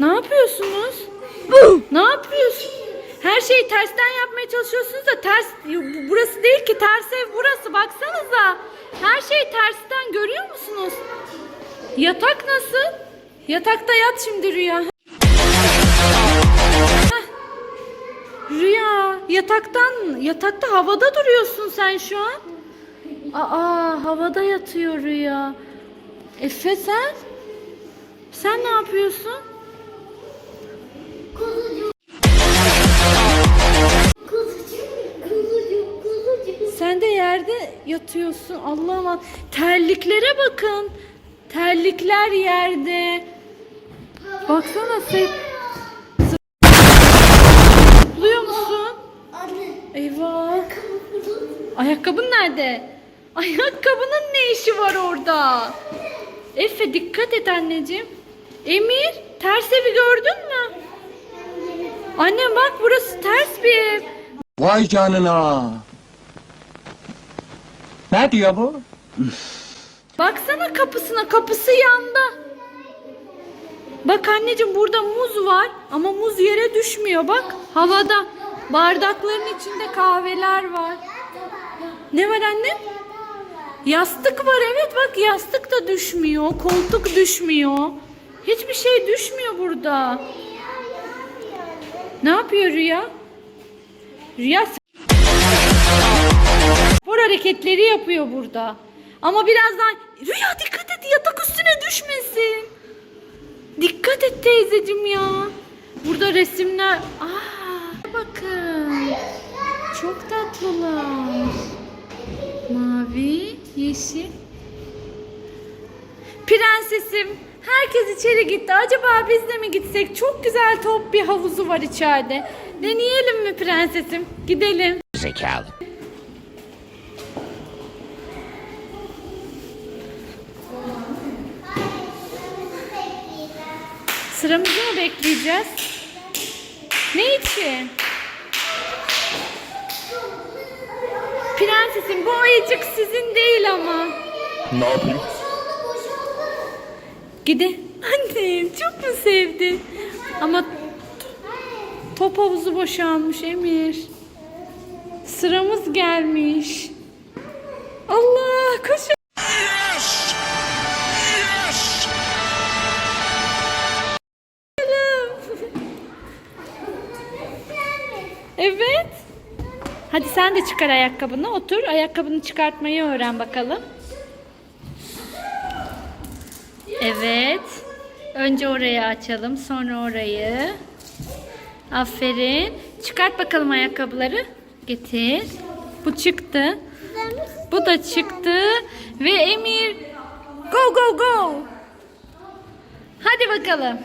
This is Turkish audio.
Ne yapıyorsunuz? ne yapıyorsun? Her şeyi tersten yapmaya çalışıyorsunuz da ters bu- burası değil ki ters ev burası baksanıza. Her şey tersten görüyor musunuz? Yatak nasıl? Yatakta yat şimdi Rüya. Rüya yataktan yatakta havada duruyorsun sen şu an. Aa havada yatıyor Rüya. Efe sen? Sen ne yapıyorsun? Sen de yerde yatıyorsun. Allah'ım terliklere bakın. Terlikler yerde. Baksana sen. Zıplıyor musun? Anne. Eyvah. Ayakkabın nerede? Ayakkabının ne işi var orada? Efe dikkat et anneciğim. Emir ters evi gördün mü? Annem bak burası ters bir ev. Vay canına. Ne diyor bu? Baksana kapısına kapısı yanda. Bak anneciğim burada muz var ama muz yere düşmüyor bak havada. Bardakların içinde kahveler var. Ne var anne? Yastık var evet bak yastık da düşmüyor. Koltuk düşmüyor. Hiçbir şey düşmüyor burada. Ne yapıyor Rüya? Rüya spor hareketleri yapıyor burada. Ama birazdan Rüya dikkat et yatak üstüne düşmesin. Dikkat et teyzecim ya. Burada resimler. Aa, bakın. Çok tatlılar. Mavi, yeşil. Prensesim, herkes içeri gitti. Acaba biz de mi gitsek? Çok güzel top bir havuzu var içeride. Deneyelim mi prensesim? Gidelim. Zekalı. Sıramızı mı bekleyeceğiz? Ne için? Prensesim bu ayıcık sizin değil ama. Ne yapayım? Gide. Annem çok mu sevdin? Ama top havuzu boşalmış Emir. Sıramız gelmiş. Allah koşun. Evet. Hadi sen de çıkar ayakkabını. Otur. Ayakkabını çıkartmayı öğren bakalım. Evet. Önce orayı açalım. Sonra orayı. Aferin. Çıkart bakalım ayakkabıları. Getir. Bu çıktı. Bu da çıktı. Ve Emir. Go go go. Hadi bakalım.